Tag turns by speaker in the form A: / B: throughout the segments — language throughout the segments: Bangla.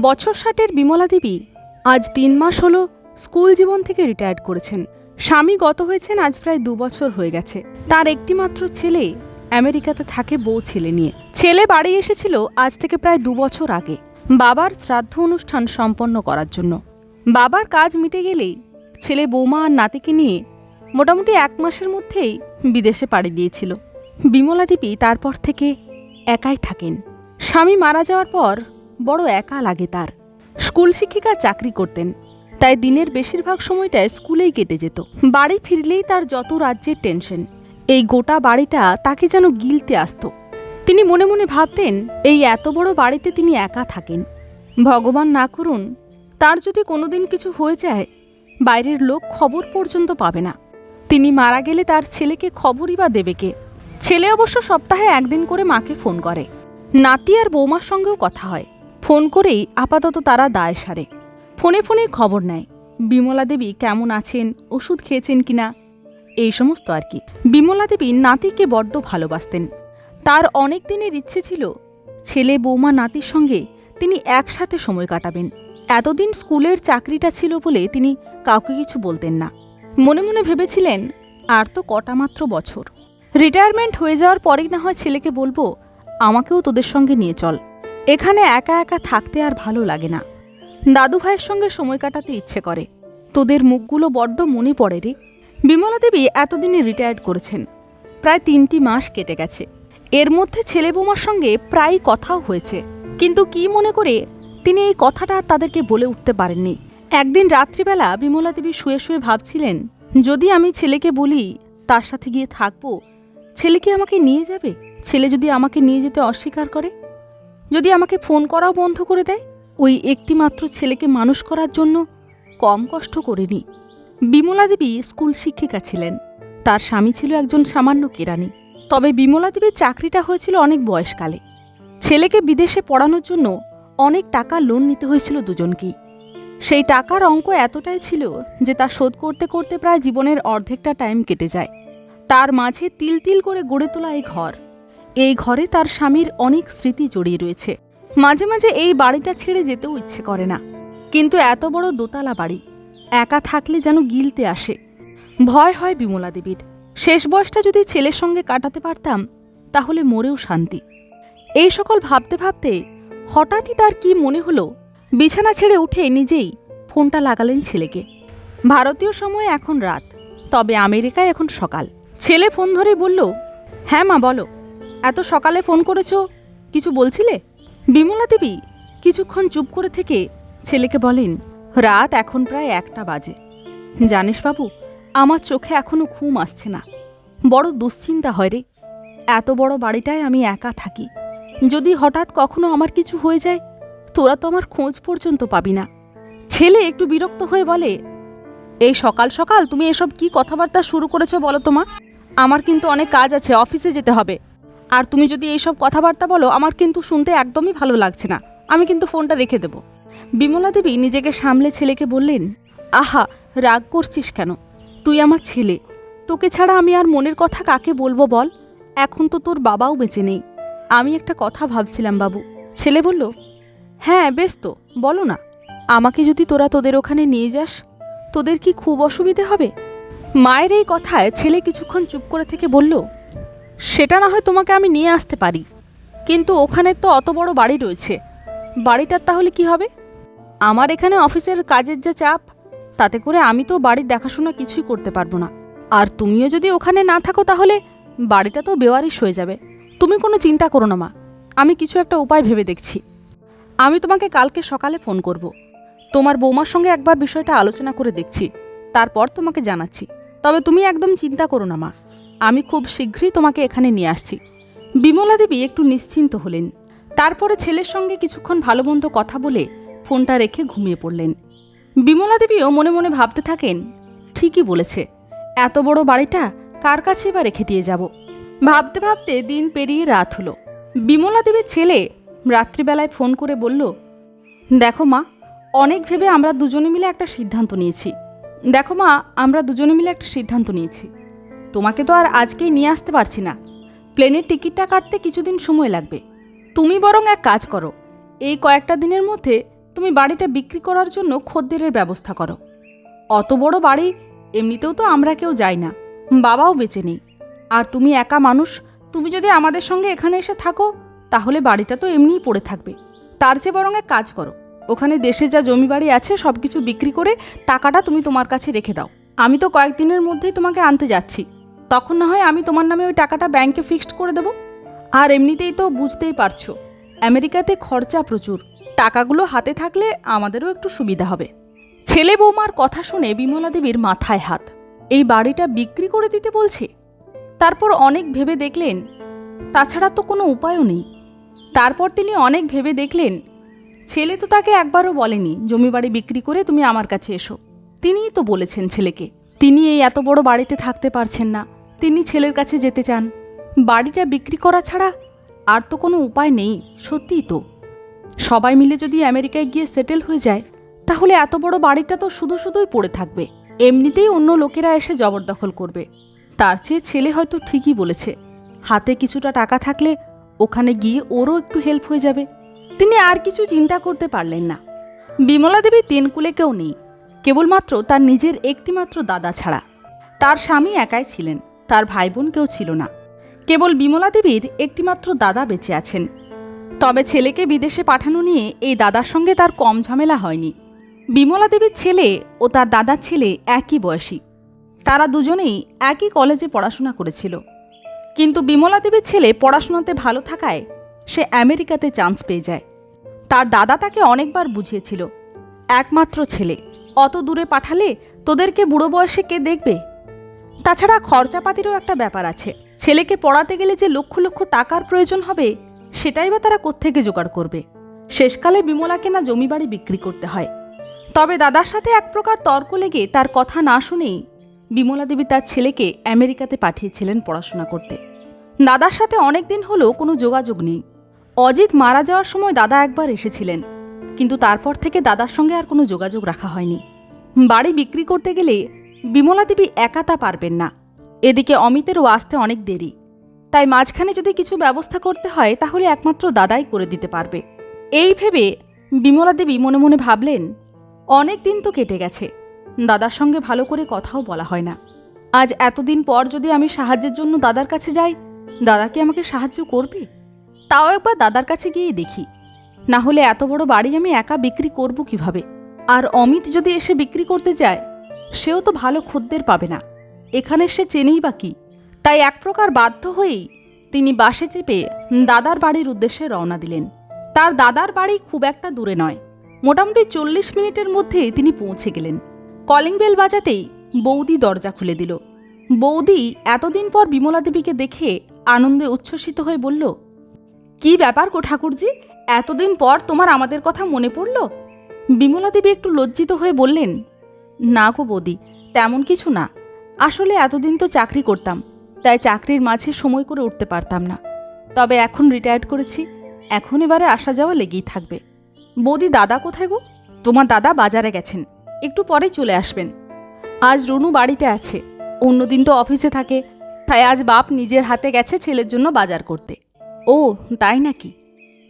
A: বছর ষাটের বিমলা দেবী আজ তিন মাস হলো স্কুল জীবন থেকে রিটায়ার্ড করেছেন। স্বামী গত হয়েছেন আজ প্রায় দু বছর হয়ে গেছে। তার একটিমাত্র ছেলে আমেরিকাতে থাকে বউ ছেলে নিয়ে। ছেলে বাড়ি এসেছিল আজ থেকে প্রায় দু বছর আগে, বাবার শ্রাদ্ধ অনুষ্ঠান সম্পন্ন করার জন্য। বাবার কাজ মিটে গেলেই ছেলে বৌমা আর নাতিকে নিয়ে মোটামুটি এক মাসের মধ্যেই বিদেশে পাড়ি দিয়েছিল। বিমলা দেবী তারপর থেকে একাই থাকেন। স্বামী মারা যাওয়ার পর বড় একা লাগে তার। স্কুল শিক্ষিকা চাকরি করতেন, তাই দিনের বেশিরভাগ সময়টায় স্কুলেই কেটে যেত। বাড়ি ফিরলেই তার যত রাজ্যের টেনশন, এই গোটা বাড়িটা তাকে যেন গিলতে আসতো। তিনি মনে মনে ভাবতেন, এই এত বড় বাড়িতে তিনি একা থাকেন। ভগবান না করুন, তার যদি কোনোদিন কিছু হয়ে যায়, বাইরের লোক খবর পর্যন্ত পাবে না। তিনি মারা গেলে তার ছেলেকে খবরই বা দেবে কে? ছেলে অবশ্য সপ্তাহে একদিন করে মাকে ফোন করে। নাতি আর বৌমার সঙ্গেও কথা হয়। ফোন করেই আপাতত তারা দায় সারে। ফোনে ফোনে খবর নেয়, বিমলা দেবী কেমন আছেন, ওষুধ খেয়েছেন কিনা এই সমস্ত আর কি। বিমলা দেবী নাতিকে বড্ড ভালোবাসতেন। তার অনেক দিনের ইচ্ছে ছিল, ছেলে বৌমা নাতির সঙ্গে তিনি একসাথে সময় কাটাবেন। এতদিন স্কুলের চাকরিটা ছিল বলে তিনি কাউকে কিছু বলতেন না। মনে মনে ভেবেছিলেন, আর তো কটা মাত্র বছর। রিটায়ারমেন্ট হয়ে যাওয়ার পরেই না হয় ছেলেকে বলব, আমাকেও তোদের সঙ্গে নিয়ে চল। এখানে একা একা থাকতে আর ভালো লাগে না। দাদু ভাইয়ের সঙ্গে সময় কাটাতে ইচ্ছে করে। তোদের মুখগুলো বড্ড মনে পড়ে রে। বিমলা দেবী এতদিনে রিটায়ার্ড করেছেন। প্রায় তিনটি মাস কেটে গেছে। এর মধ্যে ছেলে বৌমার সঙ্গে প্রায় কথাও হয়েছে। কিন্তু কি মনে করে তিনি এই কথাটা তাদেরকে বলে উঠতে পারেননি। একদিন রাত্রিবেলা বিমলা দেবী শুয়ে শুয়ে ভাবছিলেন, যদি আমি ছেলেকে বলি, তার সাথে গিয়ে থাকব? ছেলে কি আমাকে নিয়ে যাবে? ছেলে যদি আমাকে নিয়ে যেতে অস্বীকার করে? যদি আমাকে ফোন করাও বন্ধ করে দেয়, ওই একটিমাত্র ছেলেকে মানুষ করার জন্য কম কষ্ট করেনি। বিমলা দেবী স্কুল শিক্ষিকা ছিলেন। তার স্বামী ছিল একজন সামান্য কেরানি। তবে বিমলা দেবীর চাকরিটা হয়েছিল অনেক বয়সকালে। ছেলেকে বিদেশে পড়ানোর জন্য অনেক টাকা লোন নিতে হয়েছিল দুজনকেই। সেই টাকার অঙ্ক এতটাই ছিল যে তা শোধ করতে করতে প্রায় জীবনের অর্ধেকটা টাইম কেটে যায়। তার মাঝে তিল তিল করে গড়ে তোলা এই ঘর। এই ঘরে তার স্বামীর অনেক স্মৃতি জড়িয়ে রয়েছে। মাঝে মাঝে এই বাড়িটা ছেড়ে যেতেও ইচ্ছে করে না। কিন্তু এত বড় দোতলা বাড়ি, একা থাকলে যেন গিলতে আসে। ভয় হয় বিমলা দেবীর। শেষ বয়সটা যদি ছেলের সঙ্গে কাটাতে পারতাম, তাহলে মরেও শান্তি। এই সকল ভাবতে ভাবতে হঠাৎই তার কি মনে হলো, বিছানা ছেড়ে উঠে নিজেই ফোনটা লাগালেন ছেলেকে। ভারতীয় সময় এখন রাত, তবে আমেরিকায় এখন সকাল। ছেলে ফোন ধরে বলল হ্যাঁ মা, বলো। এত সকালে ফোন করেছ? কিছু বলছিলে? বিমলা দেবী কিছুক্ষণ চুপ করে থেকে ছেলেকে বলেন, রাত এখন প্রায় একটা বাজে। জানিস বাবু, আমার চোখে এখনও ঘুম আসছে না। বড় দুশ্চিন্তা হয় রে। এত বড় বাড়িটায় আমি একা থাকি। যদি হঠাৎ কখনো আমার কিছু হয়ে যায়, তোরা তো আমার খোঁজ পর্যন্ত পাবি না। ছেলে একটু বিরক্ত হয়ে বলে, এই সকাল সকাল তুমি এসব কি কথাবার্তা শুরু করেছ বলো তোমা আমার কিন্তু অনেক কাজ আছে, অফিসে যেতে হবে। আর তুমি যদি এইসব কথাবার্তা বলো, আমার কিন্তু শুনতে একদমই ভালো লাগছে না। আমি কিন্তু ফোনটা রেখে দেব। বিমলা দেবী নিজেকে সামলে ছেলেকে বললেন, আহা, রাগ করছিস কেন? তুই আমার ছেলে। তোকে ছাড়া আমি আর মনের কথা কাকে বলব বল? এখন তো তোর বাবাও বেঁচে নেই। আমি একটা কথা ভাবছিলাম বাবু। ছেলে বলল হ্যাঁ বেশ তো, বলো না। আমাকে যদি তোরা তোদের ওখানে নিয়ে যাস, তোদের কি খুব অসুবিধে হবে? মায়ের এই কথায় ছেলে কিছুক্ষণ চুপ করে থেকে বলল সেটা না হয় তোমাকে আমি নিয়ে আসতে পারি। কিন্তু ওখানে তো অত বড় বাড়ি রয়েছে। বাড়িটার তাহলে কি হবে? আমার এখানে অফিসের কাজের যা চাপ, তাতে করে আমি তো বাড়ির দেখাশোনা কিছুই করতে পারব না। আর তুমিও যদি ওখানে না থাকো তাহলে বাড়িটা তো বেওয়ারিশ হয়ে যাবে। তুমি কোনো চিন্তা করো না মা, আমি কিছু একটা উপায় ভেবে দেখছি। আমি তোমাকে কালকে সকালে ফোন করব। তোমার বৌমার সঙ্গে একবার বিষয়টা আলোচনা করে দেখছি। তারপর তোমাকে জানাচ্ছি। তবে তুমি একদম চিন্তা করো না মা। আমি খুব শীঘ্রই তোমাকে এখানে নিয়ে আসছি। বিমলা দেবী একটু নিশ্চিন্ত হলেন। তারপরে ছেলের সঙ্গে কিছুক্ষণ ভালো মন্দ কথা বলে ফোনটা রেখে ঘুমিয়ে পড়লেন। বিমলা দেবীও মনে মনে ভাবতে থাকেন, ঠিকই বলেছে, এত বড় বাড়িটা কার কাছে বা রেখে দিয়ে যাব? ভাবতে ভাবতে দিন পেরিয়ে রাত হলো। বিমলা দেবীর ছেলে রাত্রিবেলায় ফোন করে বলল, দেখো মা, অনেক ভেবে আমরা দুজনে মিলে একটা সিদ্ধান্ত নিয়েছি। দেখো মা, আমরা দুজনে মিলে একটা সিদ্ধান্ত নিয়েছি। তোমাকে তো আর আজকেই নিয়ে আসতে পারছি না। প্লেনের টিকিটটা কাটতে কিছুদিন সময় লাগবে। তুমি বরং এক কাজ করো, এই কয়েকটা দিনের মধ্যে তুমি বাড়িটা বিক্রি করার জন্য খদ্দেরের ব্যবস্থা করো। অত বড় বাড়ি, এমনিতেও তো আমরা কেউ যাই না, বাবাও বেঁচে নেই। আর তুমি একা মানুষ, তুমি যদি আমাদের সঙ্গে এখানে এসে থাকো, তাহলে বাড়িটা তো এমনিই পড়ে থাকবে। তার চেয়ে বরং এক কাজ করো, ওখানে দেশে যা জমি বাড়ি আছে সব কিছু বিক্রি করে টাকাটা তুমি তোমার কাছে রেখে দাও। আমি তো কয়েকদিনের মধ্যেই তোমাকে আনতে যাচ্ছি। তখন না হয় আমি তোমার নামে ওই টাকাটা ব্যাংকে ফিক্সড করে দেবো। আর এমনিতেই তো বুঝতেই পারছ, আমেরিকাতে খরচা প্রচুর। টাকাগুলো হাতে থাকলে আমাদেরও একটু সুবিধা হবে। ছেলে বৌমার কথা শুনে বিমলা দেবীর মাথায় হাত। এই বাড়িটা বিক্রি করে দিতে বলছে? তারপর অনেক ভেবে দেখলেন, তাছাড়া তো কোনো উপায়ও নেই। তারপর তিনি অনেক ভেবে দেখলেন, ছেলে তো তাকে একবারও বলেনি, জমি বাড়ি বিক্রি করে তুমি আমার কাছে এসো। তিনিই তো বলেছেন ছেলেকে তিনি এই এত বড় বাড়িতে থাকতে পারছেন না। তিনি ছেলের কাছে যেতে চান। বাড়িটা বিক্রি করা ছাড়া আর তো কোনো উপায় নেই, সত্যিই তো। সবাই মিলে যদি আমেরিকায় গিয়ে সেটেল হয়ে যায়, তাহলে এত বড় বাড়িটা তো শুধু শুধুই পড়ে থাকবে। এমনিতেই অন্য লোকেরা এসে জবরদখল করবে। তার চেয়ে ছেলে হয়তো ঠিকই বলেছে। হাতে কিছুটা টাকা থাকলে ওখানে গিয়ে ওরও একটু হেল্প হয়ে যাবে। তিনি আর কিছু চিন্তা করতে পারলেন না। বিমলা দেবী তিনকুলে কেউ নেই। কেবলমাত্র তার নিজের একটিমাত্র দাদা ছাড়া। তার স্বামী একাই ছিলেন। তার ভাই বোন কেউ ছিল না। কেবল বিমলা দেবীর একটিমাত্র দাদা বেঁচে আছেন। তবে ছেলেকে বিদেশে পাঠানো নিয়ে এই দাদার সঙ্গে তার কম ঝামেলা হয়নি। বিমলা দেবীর ছেলে ও তার দাদার ছেলে একই বয়সী। তারা দুজনেই একই কলেজে পড়াশোনা করেছিল। কিন্তু বিমলা দেবীর ছেলে পড়াশোনাতে ভালো থাকায় সে আমেরিকাতে চান্স পেয়ে যায়। তার দাদা তাকে অনেকবার বুঝিয়েছিল, একমাত্র ছেলে, অত দূরে পাঠালে তোদেরকে বুড়ো বয়সে কে দেখবে? তাছাড়া খরচাপাতিরও একটা ব্যাপার আছে। ছেলেকে পড়াতে গেলে যে লক্ষ লক্ষ টাকার প্রয়োজন হবে, সেটাই বা তারা কোত্থেকে জোগাড় করবে? শেষকালে বিমলাকে না জমি বাড়ি বিক্রি করতে হয়। তবে দাদার সাথে এক প্রকার তর্ক লেগে তার কথা না শুনেই বিমলা দেবী তার ছেলেকে আমেরিকাতে পাঠিয়েছিলেন পড়াশোনা করতে। দাদার সাথে অনেক দিন হলো কোনো যোগাযোগ নেই। অজিত মারা যাওয়ার সময় দাদা একবার এসেছিলেন, কিন্তু তারপর থেকে দাদার সঙ্গে আর কোনো যোগাযোগ রাখা হয়নি। বাড়ি বিক্রি করতে গেলে বিমলা দেবী একা তা পারবেন না। এদিকে অমিতেরও আসতে অনেক দেরি। তাই মাঝখানে যদি কিছু ব্যবস্থা করতে হয়, তাহলে একমাত্র দাদাই করে দিতে পারবে। এই ভেবে বিমলা দেবী মনে মনে ভাবলেন, অনেক দিন তো কেটে গেছে, দাদার সঙ্গে ভালো করে কথাও বলা হয় না। আজ এতদিন পর যদি আমি সাহায্যের জন্য দাদার কাছে যাই, দাদা কি আমাকে সাহায্য করবে? তাও একবার দাদার কাছে গিয়ে দেখি। না হলে এত বড় বাড়ি আমি একা বিক্রি করব কীভাবে? আর অমিত যদি এসে বিক্রি করতে যায় সেও তো ভালো খদ্দের পাবে না। এখানে সে চেনেই বা কি? তাই এক প্রকার বাধ্য হয়েই তিনি বাসে চেপে দাদার বাড়ির উদ্দেশ্যে রওনা দিলেন। তার দাদার বাড়ি খুব একটা দূরে নয়। মোটামুটি চল্লিশ মিনিটের মধ্যেই তিনি পৌঁছে গেলেন। কলিং বেল বাজাতেই বৌদি দরজা খুলে দিল। বৌদি এতদিন পর বিমলা দেবীকে দেখে আনন্দে উচ্ছ্বসিত হয়ে বলল, কি ব্যাপার গো ঠাকুরজি? এতদিন পর তোমার আমাদের কথা মনে পড়ল? বিমলা দেবী একটু লজ্জিত হয়ে বললেন না গো বৌদি, তেমন কিছু না। আসলে এতদিন তো চাকরি করতাম, তাই চাকরির মাঝে সময় করে উঠতে পারতাম না। তবে এখন রিটায়ার্ড করেছি, এখন এবারে আসা যাওয়া লেগেই থাকবে। বৌদি, দাদা কোথায় গো? তোমার দাদা বাজারে গেছেন, একটু পরে চলে আসবেন। আজ রুনু বাড়িতে আছে, অন্যদিন তো অফিসে থাকে, তাই আজ বাপ নিজের হাতে গেছে ছেলের জন্য বাজার করতে। ও, তাই নাকি?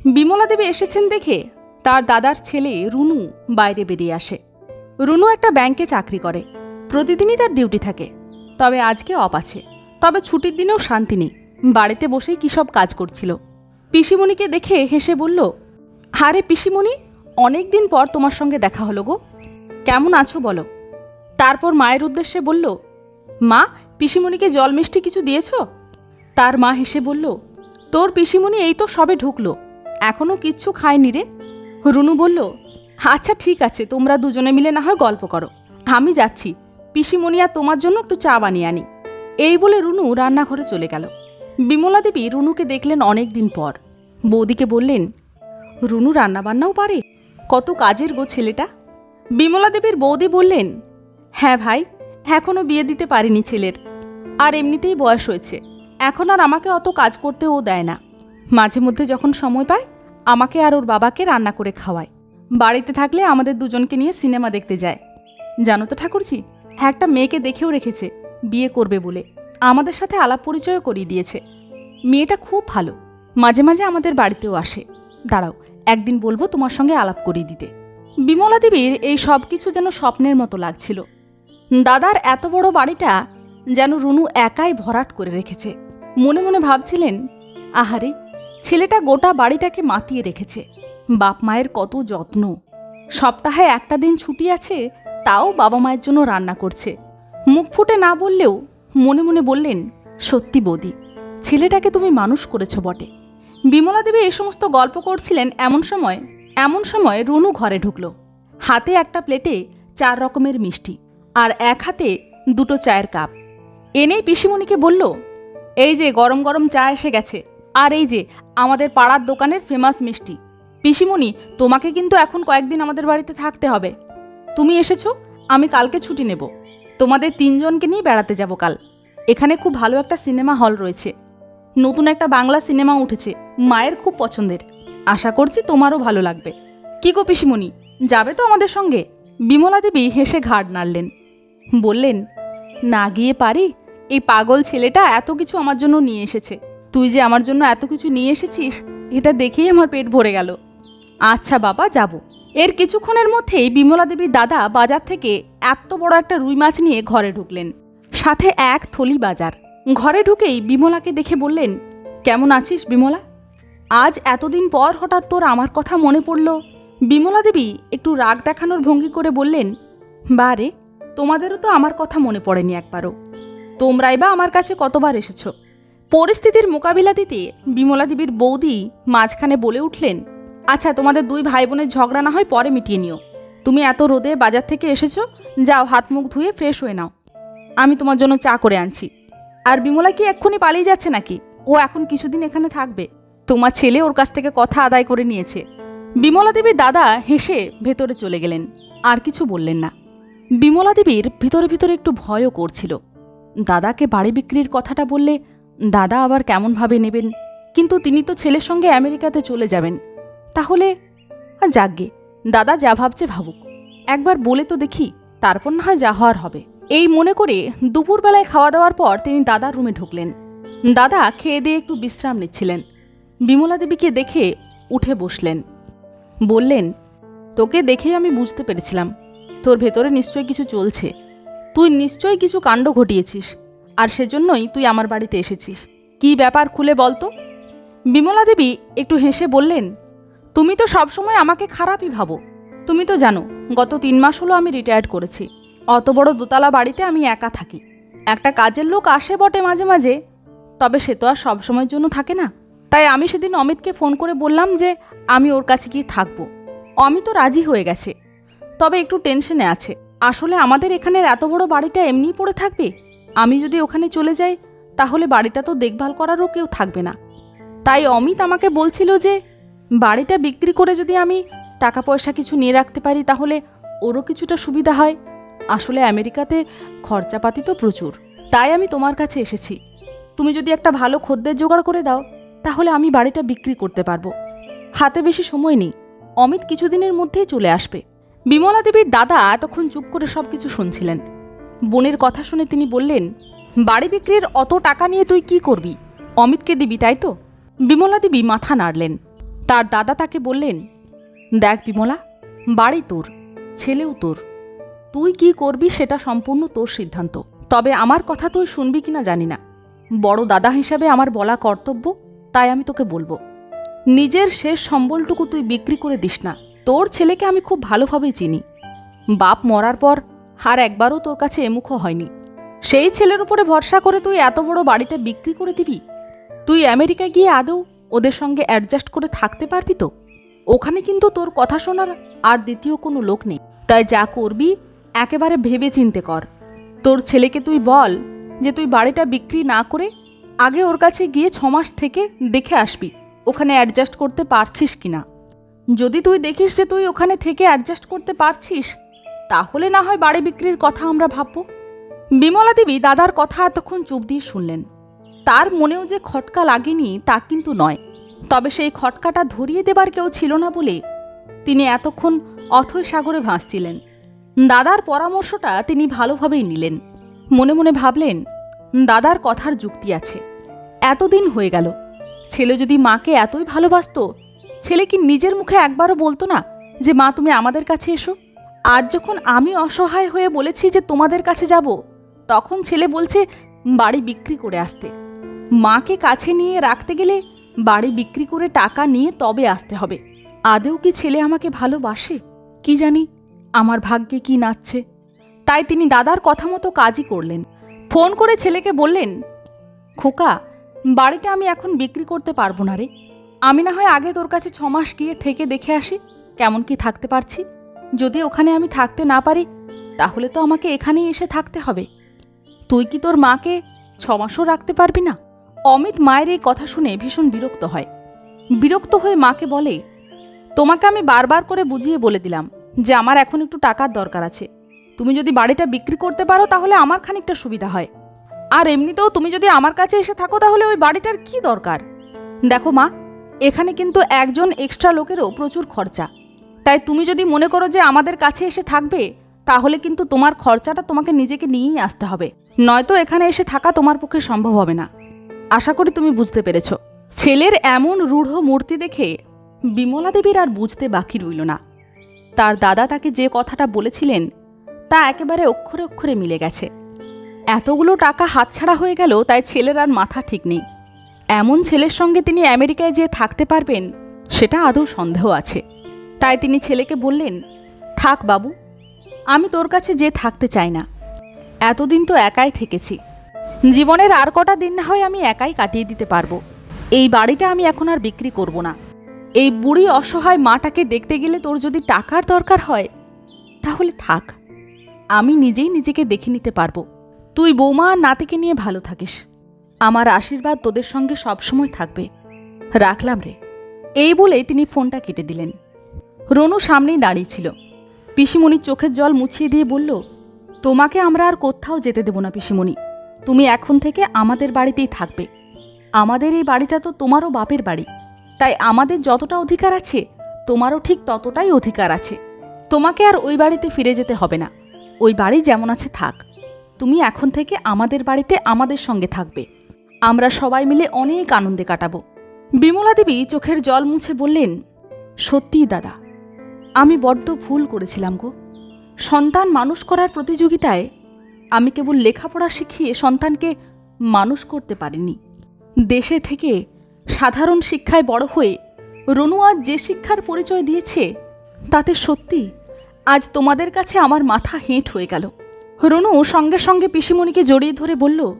A: বিমলা দেবী এসেছেন দেখে, তার দাদার ছেলে রুনু বাইরে বেরিয়ে আসে। রুনু একটা ব্যাংকে চাকরি করে। প্রতিদিনই তার ডিউটি থাকে। তবে আজকে অফ আছে। তবে ছুটির দিনেও শান্তি নেই। বাড়িতে বসেই কী সব কাজ করছিল। পিসিমণিকে দেখে হেসে বলল, হারে পিসিমণি অনেক দিন পর তোমার সঙ্গে দেখা হলো গো। কেমন আছো বলো? তারপর মায়ের উদ্দেশ্যে বলল, মা, পিসিমণিকে জল মিষ্টি কিছু দিয়েছ? তার মা হেসে বলল, তোর পিসিমণি এই তো সবে ঢুকলো। এখনও কিচ্ছু খায়নি রে। রুনু বলল আচ্ছা ঠিক আছে, তোমরা দুজনে মিলে না হয় গল্প করো। আমি যাচ্ছি। পিসিমণি আর তোমার জন্য একটু চা বানিয়ে আনি। এই বলে রুনু রান্নাঘরে চলে গেল। বিমলা দেবী রুনুকে দেখলেন অনেক দিন পর। বৌদিকে বললেন, রুনু রান্নাবান্নাও পারে? কত কাজের গো ছেলেটা? বিমলা দেবীর বৌদি বললেন হ্যাঁ ভাই এখনও বিয়ে দিতে পারিনি ছেলের। আর এমনিতেই বয়স হয়েছে। এখন আর আমাকে অত কাজ করতে ও দেয় না। মাঝে মধ্যে যখন সময় পায়, আমাকে আর ওর বাবাকে রান্না করে খাওয়ায়। বাড়িতে থাকলে আমাদের দুজনকে নিয়ে সিনেমা দেখতে যায়। জানো তো ঠাকুরজি হ্যাঁ একটা মেয়েকে দেখেও রেখেছে, বিয়ে করবে বলে। আমাদের সাথে আলাপ পরিচয়ও করিয়ে দিয়েছে। মেয়েটা খুব ভালো, মাঝে মাঝে আমাদের বাড়িতেও আসে। দাঁড়াও, একদিন বলব তোমার সঙ্গে আলাপ করিয়ে দিতে। বিমলা দেবীর এই সব কিছু যেন স্বপ্নের মতো লাগছিল। দাদার এত বড় বাড়িটা যেন রুনু একাই ভরাট করে রেখেছে। মনে মনে ভাবছিলেন, আহারে, ছেলেটা গোটা বাড়িটাকে মাতিয়ে রেখেছে। বাপ মায়ের কত যত্ন। সপ্তাহে একটা দিন ছুটি আছে, তাও বাবা মায়ের জন্য রান্না করছে। মুখ ফুটে না বললেও মনে মনে বললেন, সত্যি বৌদি, ছেলেটাকে তুমি মানুষ করেছ বটে। বিমলা দেবী এই সমস্ত গল্প করছিলেন এমন সময় এমন সময় রুনু ঘরে ঢুকলো। হাতে একটা প্লেটে চার রকমের মিষ্টি আর এক হাতে দুটো চায়ের কাপ। এনেই পিসিমণিকে বলল, এই যে গরম গরম চা এসে গেছে। আর এই যে আমাদের পাড়ার দোকানের ফেমাস মিষ্টি। পিসিমণি, তোমাকে কিন্তু এখন কয়েকদিন আমাদের বাড়িতে থাকতে হবে। তুমি এসেছ, আমি কালকে ছুটি নেব। তোমাদের তিনজনকে নিয়ে বেড়াতে যাব কাল। এখানে খুব ভালো একটা সিনেমা হল রয়েছে। নতুন একটা বাংলা সিনেমা উঠেছে, মায়ের খুব পছন্দের। আশা করছি তোমারও ভালো লাগবে। কি গো পিসিমণি, যাবে তো আমাদের সঙ্গে? বিমলা দেবী হেসে ঘাড় নাড়লেন। বললেন, না গিয়ে পারি? এই পাগল ছেলেটা এত কিছু আমার জন্য নিয়ে এসেছে। তুই যে আমার জন্য এত কিছু নিয়ে এসেছিস, এটা দেখেই আমার পেট ভরে গেল। আচ্ছা বাবা, যাব। এর কিছুক্ষণের মধ্যেই বিমলা দেবীর দাদা বাজার থেকে এত বড় একটা রুই মাছ নিয়ে ঘরে ঢুকলেন। সাথে এক থলি বাজার। ঘরে ঢুকেই বিমলাকে দেখে বললেন, কেমন আছিস বিমলা? আজ এতদিন পর হঠাৎ তোর আমার কথা মনে পড়ল। বিমলা দেবী একটু রাগ দেখানোর ভঙ্গি করে বললেন বারে তোমাদেরও তো আমার কথা মনে পড়েনি একবারও। তোমরাই বা আমার কাছে কতবার এসেছ? পরিস্থিতির মোকাবিলা দিতে বিমলা দেবীর বৌদি মাঝখানে বলে উঠলেন আচ্ছা তোমাদের দুই ভাই বোনের ঝগড়া না হয় পরে মিটিয়ে নিও। তুমি এত রোদে বাজার থেকে এসেছ, যাও হাত মুখ ধুয়ে ফ্রেশ হয়ে নাও। আমি তোমার জন্য চা করে আনছি। আর বিমলা কি এক্ষুনি পালিয়ে যাচ্ছে নাকি? ও এখন কিছুদিন এখানে থাকবে। তোমার ছেলে ওর কাছ থেকে কথা আদায় করে নিয়েছে। বিমলা দেবীর দাদা হেসে ভেতরে চলে গেলেন, আর কিছু বললেন না। বিমলা দেবীর ভিতরে ভিতরে একটু ভয়ও করছিল। দাদাকে বাড়ি বিক্রির কথাটা বললে দাদা আবার কেমনভাবে নেবেন? কিন্তু তিনি তো ছেলের সঙ্গে আমেরিকাতে চলে যাবেন। তাহলে যাকগে, দাদা যা ভাবছে ভাবুক। একবার বলে তো দেখি, তারপর না হয় যা হওয়ার হবে। এই মনে করে দুপুরবেলায় খাওয়া দাওয়ার পর তিনি দাদার রুমে ঢুকলেন। দাদা খেয়ে দিয়ে একটু বিশ্রাম নিচ্ছিলেন। বিমলা দেবীকে দেখে উঠে বসলেন। বললেন, তোকে দেখেই আমি বুঝতে পেরেছিলাম। তোর ভেতরে নিশ্চয়ই কিছু চলছে। তুই নিশ্চয়ই কিছু কাণ্ড ঘটিয়েছিস। আর সেজন্যই তুই আমার বাড়িতে এসেছিস। কি ব্যাপার খুলে বলতো? বিমলা দেবী একটু হেসে বললেন তুমি তো সবসময় আমাকে খারাপই ভাবো। তুমি তো জানো, গত তিন মাস হলো আমি রিটায়ার্ড করেছি। অত বড় দোতলা বাড়িতে আমি একা থাকি। একটা কাজের লোক আসে বটে মাঝে মাঝে, তবে সে তো আর সবসময়ের জন্য থাকে না। তাই আমি সেদিন অমিতকে ফোন করে বললাম যে, আমি ওর কাছে গিয়ে থাকব। অমিতও রাজি হয়ে গেছে। তবে একটু টেনশনে আছে। আসলে আমাদের এখানের এত বড় বাড়িটা এমনিই পড়ে থাকবে? আমি যদি ওখানে চলে যাই, তাহলে বাড়িটা তো দেখভাল করারও কেউ থাকবে না। তাই অমিত আমাকে বলছিল যে বাড়িটা বিক্রি করে যদি আমি টাকা পয়সা কিছু নিয়ে রাখতে পারি, তাহলে ওরও কিছুটা সুবিধা হয়। আসলে আমেরিকাতে খরচাপাতি তো প্রচুর। তাই আমি তোমার কাছে এসেছি। তুমি যদি একটা ভালো খদ্দের জোগাড় করে দাও, তাহলে আমি বাড়িটা বিক্রি করতে পারব। হাতে বেশি সময় নেই। অমিত কিছুদিনের মধ্যেই চলে আসবে। বিমলা দেবীর দাদা এতক্ষণ চুপ করে সব কিছু শুনছিলেন। বোনের কথা শুনে তিনি বললেন, বাড়ি বিক্রির অত টাকা নিয়ে তুই কি করবি? অমিতকে দিবি, তাই তো? বিমলা দেবী মাথা নাড়লেন। তার দাদা তাকে বললেন, দেখ বিমলা, বাড়ি তোর, ছেলেও তোর। তুই কি করবি সেটা সম্পূর্ণ তোর সিদ্ধান্ত। তবে আমার কথা তুই শুনবি কিনা জানি না। বড় দাদা হিসাবে আমার বলা কর্তব্য, তাই আমি তোকে বলব। নিজের শেষ সম্বলটুকু তুই বিক্রি করে দিস না। তোর ছেলেকে আমি খুব ভালোভাবেই চিনি। বাপ মরার পর হার একবারও তোর কাছে এমুখো হয়নি। সেই ছেলের উপরে ভরসা করে তুই এত বড় বাড়িটা বিক্রি করে দিবি? তুই আমেরিকা গিয়ে আদৌ ওদের সঙ্গে অ্যাডজাস্ট করে থাকতে পারবি তো? ওখানে কিন্তু তোর কথা শোনার আর দ্বিতীয় কোনো লোক নেই। তাই যা করবি, একেবারে ভেবে চিনতে কর। তোর ছেলেকে তুই বল যে তুই বাড়িটা বিক্রি না করে আগে ওর কাছে গিয়ে ছমাস থেকে দেখে আসবি, ওখানে অ্যাডজাস্ট করতে পারছিস কি না। যদি তুই দেখিস যে তুই ওখানে থেকে অ্যাডজাস্ট করতে পারছিস, তাহলে না হয় বাড়ি বিক্রির কথা আমরা ভাববো। বিমলা দেবী দাদার কথা এতক্ষণ চুপ দিয়ে শুনলেন। তার মনেও যে খটকা লাগেনি তা কিন্তু নয়। তবে সেই খটকাটা ধরিয়ে দেবার কেউ ছিল না বলে তিনি এতক্ষণ অথৈ সাগরে ভাসছিলেন। দাদার পরামর্শটা তিনি ভালোভাবেই নিলেন। মনে মনে ভাবলেন, দাদার কথার যুক্তি আছে। এতদিন হয়ে গেল। ছেলে যদি মাকে এতই ভালোবাসতো, ছেলে কি নিজের মুখে একবারও বলতো না যে, মা, তুমি আমাদের কাছে এসো আজ যখন আমি অসহায় হয়ে বলেছি যে, তোমাদের কাছে যাব তখন ছেলে বলছে, বাড়ি বিক্রি করে আসতে মাকে কাছে নিয়ে রাখতে গেলে বাড়ি বিক্রি করে টাকা নিয়ে তবে আসতে হবে। আদেও কি ছেলে আমাকে ভালোবাসে? কি জানি? আমার ভাগ্যে কি নাচছে? তাই তিনি দাদার কথা মতো কাজই করলেন। ফোন করে ছেলেকে বললেন, খোকা, বাড়িটা আমি এখন বিক্রি করতে পারব না রে। আমি না হয় আগে তোর কাছে ছমাস গিয়ে থেকে দেখে আসি, কেমন কি থাকতে পারছি। যদি ওখানে আমি থাকতে না পারি, তাহলে তো আমাকে এখানেই এসে থাকতে হবে। তুই কি তোর মাকে ছমাসও রাখতে পারবি না? অমিত মায়ের এই কথা শুনে ভীষণ বিরক্ত হয়। বিরক্ত হয়ে মাকে বলে, তোমাকে আমি বারবার করে বুঝিয়ে বলে দিলাম যে আমার এখন একটু টাকার দরকার আছে। তুমি যদি বাড়িটা বিক্রি করতে পারো তাহলে আমার খানিকটা সুবিধা হয়। আর এমনিতেও তুমি যদি আমার কাছে এসে থাকো তাহলে ওই বাড়িটার কি দরকার? দেখো মা, এখানে কিন্তু একজন এক্সট্রা লোকেরও প্রচুর খরচা। তাই তুমি যদি মনে করো যে আমাদের কাছে এসে থাকবে, তাহলে কিন্তু তোমার খরচাটা তোমাকে নিজেকে নিয়েই আসতে হবে। নয়তো এখানে এসে থাকা তোমার পক্ষে সম্ভব হবে না। আশা করি তুমি বুঝতে পেরেছ। ছেলের এমন রূঢ় মূর্তি দেখে বিমলা দেবীর আর বুঝতে বাকি রইল না। তার দাদা তাকে যে কথাটা বলেছিলেন, তা একেবারে অক্ষরে অক্ষরে মিলে গেছে। এতগুলো টাকা হাতছাড়া হয়ে গেল, তাই ছেলের আর মাথা ঠিক নেই। এমন ছেলের সঙ্গে তিনি আমেরিকায় যেয়ে থাকতে পারবেন, সেটা আদৌ সন্দেহ আছে। তাই তিনি ছেলেকে বললেন, থাক বাবু, আমি তোর কাছে যে থাকতে চাই না। এতদিন তো একাই থেকেছি। জীবনের আর কটা দিন না হয় আমি একাই কাটিয়ে দিতে পারব। এই বাড়িটা আমি এখন আর বিক্রি করব না। এই বুড়ি অসহায় মাটাকে দেখতে গেলে তোর যদি টাকার দরকার হয়, তাহলে থাক। আমি নিজেই নিজেকে দেখে নিতে পারব। তুই বৌমা আর নাতিকে নিয়ে ভালো থাকিস। আমার আশীর্বাদ তোদের সঙ্গে সবসময় থাকবে। রাখলাম রে। এই বলে তিনি ফোনটা কেটে দিলেন। রনু সামনেই দাঁড়িয়ে ছিল। পিসিমণির চোখের জল মুছিয়ে দিয়ে বলল, তোমাকে আমরা আর কোথাও যেতে দেব না পিসিমণি। তুমি এখন থেকে আমাদের বাড়িতেই থাকবে। আমাদের এই বাড়িটা তো তোমারও বাপের বাড়ি। তাই আমাদের যতটা অধিকার আছে, তোমারও ঠিক ততটাই অধিকার আছে। তোমাকে আর ওই বাড়িতে ফিরে যেতে হবে না। ওই বাড়ি যেমন আছে থাক। তুমি এখন থেকে আমাদের বাড়িতে আমাদের সঙ্গে থাকবে। আমরা সবাই মিলে অনেক আনন্দে কাটাবো। বিমলা দেবী চোখের জল মুছে বললেন সত্যিই দাদা, আমি বড্ড ভুল করেছিলাম গো। সন্তান মানুষ করার প্রতিযোগিতায় আমি কেবল লেখাপড়া শিখিয়ে সন্তানকে মানুষ করতে পারিনি। দেশে থেকে সাধারণ শিক্ষায় বড় হয়ে রনু আজ যে শিক্ষার পরিচয় দিয়েছে, তাতে সত্যি আজ তোমাদের কাছে আমার মাথা হেঁট হয়ে গেল। রনু সঙ্গে সঙ্গে পিসিমণিকে জড়িয়ে ধরে বলল,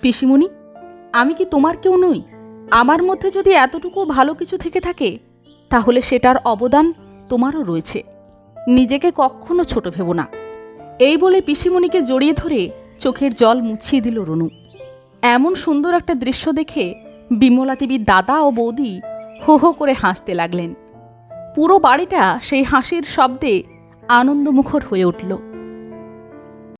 A: পিসিমণি, আমি কি তোমার কেউ নই? আমার মধ্যে যদি এতটুকু ভালো কিছু থেকে থাকে, তাহলে সেটার অবদান তোমারও রয়েছে। নিজেকে কখনো ছোট ভেব না। এই বলে পিসিমণিকে জড়িয়ে ধরে চোখের জল মুছিয়ে দিল রনু। এমন সুন্দর একটা দৃশ্য দেখে বিমলা দেবীর দাদা ও বৌদি হো হো করে হাসতে লাগলেন। পুরো বাড়িটা সেই হাসির শব্দে আনন্দমুখর হয়ে উঠল।